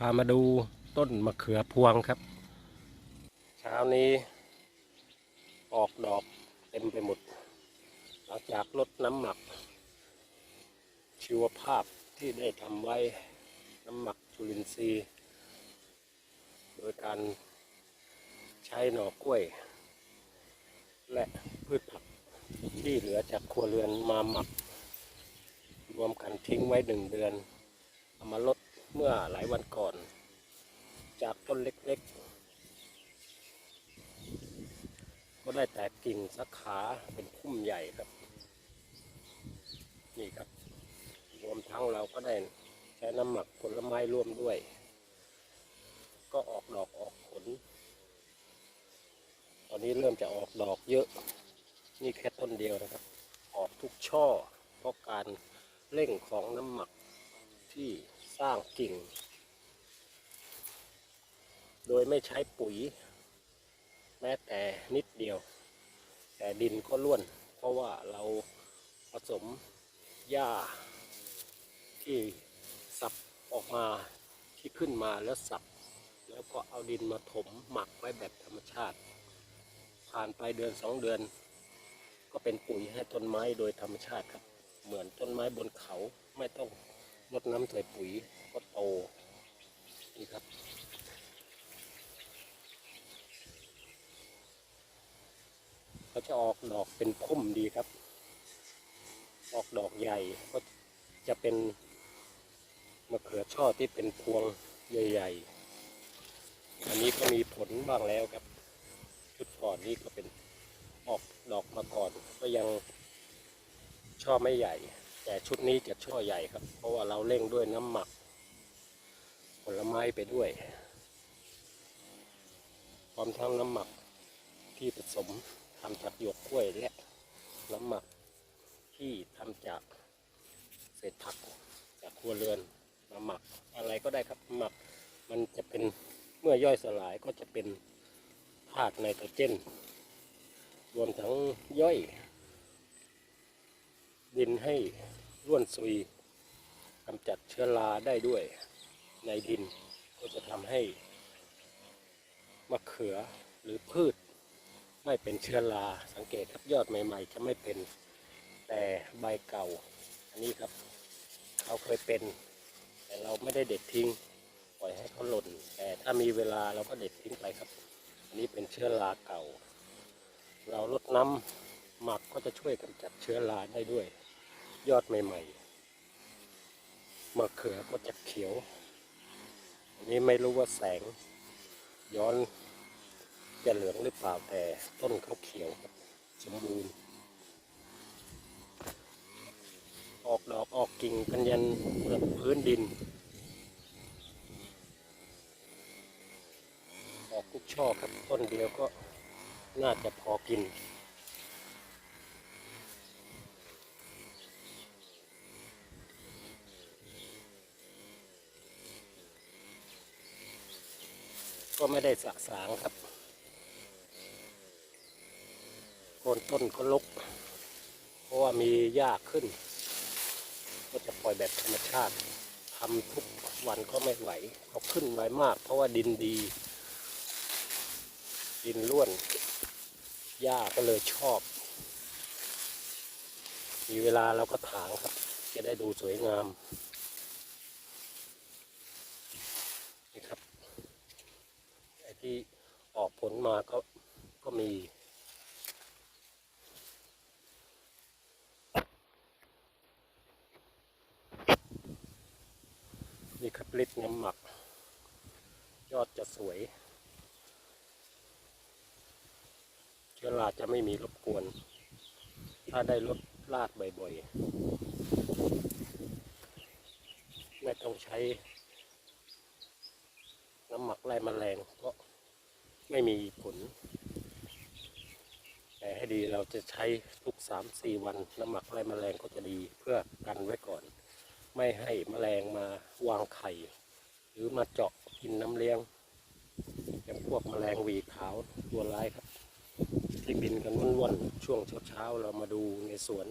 พามาดูต้นมะเขือพวงครับ เช้านี้ ออกดอกเต็มไปหมด หลังจากลดน้ำหมัก ชีวภาพที่ได้ทำไว้น้ำหมักจุลินทรีย์ โดยการใช้หน่อกล้วย และพืชผักที่เหลือจากครัวเรือนมาหมัก รวมกันทิ้งไว้หนึ่งเดือนเอามาลด เมื่อหลายวันก่อน จากต้นเล็กๆ ก็ได้แตกกิ่งสาขาเป็นพุ่มใหญ่ครับ นี่ครับ รวมทั้งเราก็ได้ใช้น้ำหมักผลไม้ร่วมด้วย ก็ออกดอกออกผล ตอนนี้เริ่มจะออกดอกเยอะ นี่แค่ต้นเดียวนะครับ ออกทุกช่อเพราะการเร่งของน้ำหมักที่ สร้างกิ่ง โดยไม่ใช้ปุ๋ย แม้แต่นิดเดียว แต่ดินก็ล้วน เพราะว่าเราผสมหญ้า ที่สับออกมาที่ขึ้นมาแล้วสับ แล้วก็เอาดินมาถมหมักไว้แบบธรรมชาติ ผ่านไปเดือนสองเดือน ก็เป็นปุ๋ยให้ต้นไม้โดยธรรมชาติครับ เหมือนต้นไม้บนเขาไม่ต้อง รดน้ำใส่ปุ๋ยก็โตนี่ครับเขาจะออกดอกเป็นพุ่มดีครับ ออกดอกใหญ่ก็จะเป็นมะเขือช่อที่เป็นพวงใหญ่ๆ อันนี้ก็มีผลบ้างแล้วครับ ชุดก่อนนี้ก็เป็นออกดอกมาก่อนก็ยังช่อไม่ใหญ่ แต่ชุดนี้จะช่อใหญ่ครับ เพราะว่าเราเร่งด้วยน้ำหมัก ผลไม้ไปด้วยพร้อมทั้งน้ำหมักที่ผสมทำจากหยวกกล้วยและน้ำหมักที่ทำจากเศษผักจากครัวเรือนมาหมักอะไรก็ได้ครับหมักมันจะเป็นเมื่อย่อยสลายก็จะเป็นธาตุไนโตรเจน รวมทั้งย่อย ดินให้ ร่วนซุยกำจัดเชื้อราได้ด้วยในดินก็จะทำให้มะเขือหรือพืช ไม่เป็นเชื้อราสังเกตครับยอดใหม่ ๆ จะไม่เป็นแต่ใบเก่า อันนี้ครับเขาเคยเป็น แต่เราไม่ได้เด็ดทิ้ง ปล่อยให้เขาหล่น แต่ถ้ามีเวลาเราก็เด็ดทิ้งไปครับ อันนี้เป็นเชื้อราเก่า เราลดน้ำหมักก็จะช่วยกำจัดเชื้อราได้ด้วย ยอดใหม่ๆมะเขือก็จะเขียว อันนี้ไม่รู้ว่าแสง ย้อนจะเหลืองหรือเปล่าแต่ต้นเขาเขียวครับสมบูรณ์ ออกดอกออกกิ่งกันยันพื้นดิน ออกทุกช่อครับต้นเดียวก็น่าจะพอกิน ก็ไม่ได้สะสางครับโคนต้นก็ลก เพราะว่ามีหญ้าขึ้น ก็จะปล่อยแบบธรรมชาติทำทุกวันก็ไม่ไหวเขาขึ้นไวมาก เพราะว่าดินดี ดินร่วนหญ้าก็เลยชอบ มีเวลาเราก็ถางครับ จะได้ดูสวยงาม นี่ครับ ไอ้ ที่ออกผลมาก็ก็มี นี่ครับลิตน้ำหมัก ยอดจะสวย เชื้อราจะไม่มีรบกวน ถ้าได้ลดลาดบ่อยๆ ไม่ต้องใช้น้ำหมักไล่แมลงก็ ไม่มีผล แต่ให้ดีเราจะใช้ทุกสามสี่วันน้ำหมักไล่แมลงก็จะดีเพื่อกันไว้ก่อน ไม่ให้แมลงมาวางไข่ หรือมาเจาะกินน้ำเลี้ยงอย่างพวกแมลงวีขาวตัวร้ายครับ ที่บินกันว่อนๆช่วงเช้าๆเรามาดูในสวน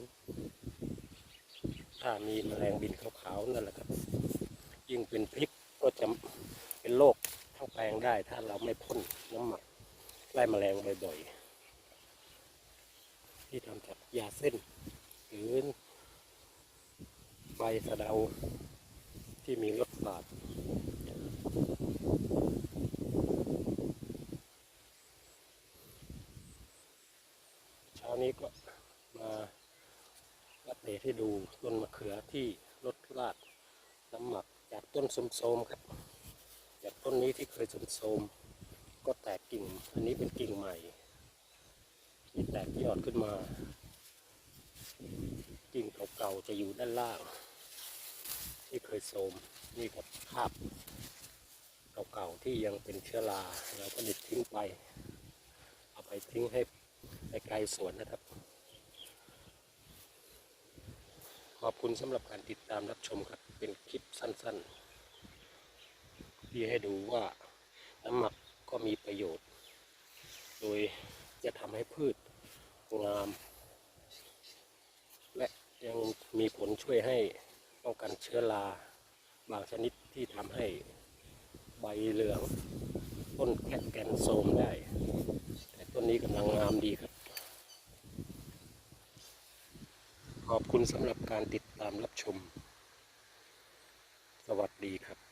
ถ้ามีแมลงบินขาวๆนั่นแหละครับ ยิ่งเป็นพริกก็จะโรคทั้ง แปลงได้ถ้าเราไม่พ่นน้ำหมักไล่แมลงบ่อยๆ ที่ทำจากยาเส้น หรือใบสะเดาที่มีรสฝาดเช้านี้ก็มาอัปเดตให้ดูต้นมะเขือที่ลดรากน้ำหมักจากต้นโทรมครับ จากต้นนี้ที่เคยโทรมก็แตกกิ่ง อันนี้เป็นกิ่งใหม่ที่แตกยอดขึ้นมา กิ่งเก่าๆจะอยู่ด้านล่าง ที่เคยโทรมนี่ครับคราบเก่าๆที่ยังเป็นเชื้อราเราก็ด็ดทิ้งไป เอาไปทิ้งให้ไปไกลสวนนะครับ ขอบคุณสำหรับการติดตามรับชมครับ เป็นคลิปสั้น ๆ ที่ให้ดูว่าน้ำหมักก็มีประโยชน์ โดยจะทำให้พืชงาม และยังมีผลช่วยให้ป้องกันเชื้อราบางชนิดที่ทำให้ใบเหลือง ต้นแค่แกนโทมได้ แต่ต้นนี้กำลังงามดีครับ ขอบคุณสำหรับการติดตามรับชม สวัสดีครับ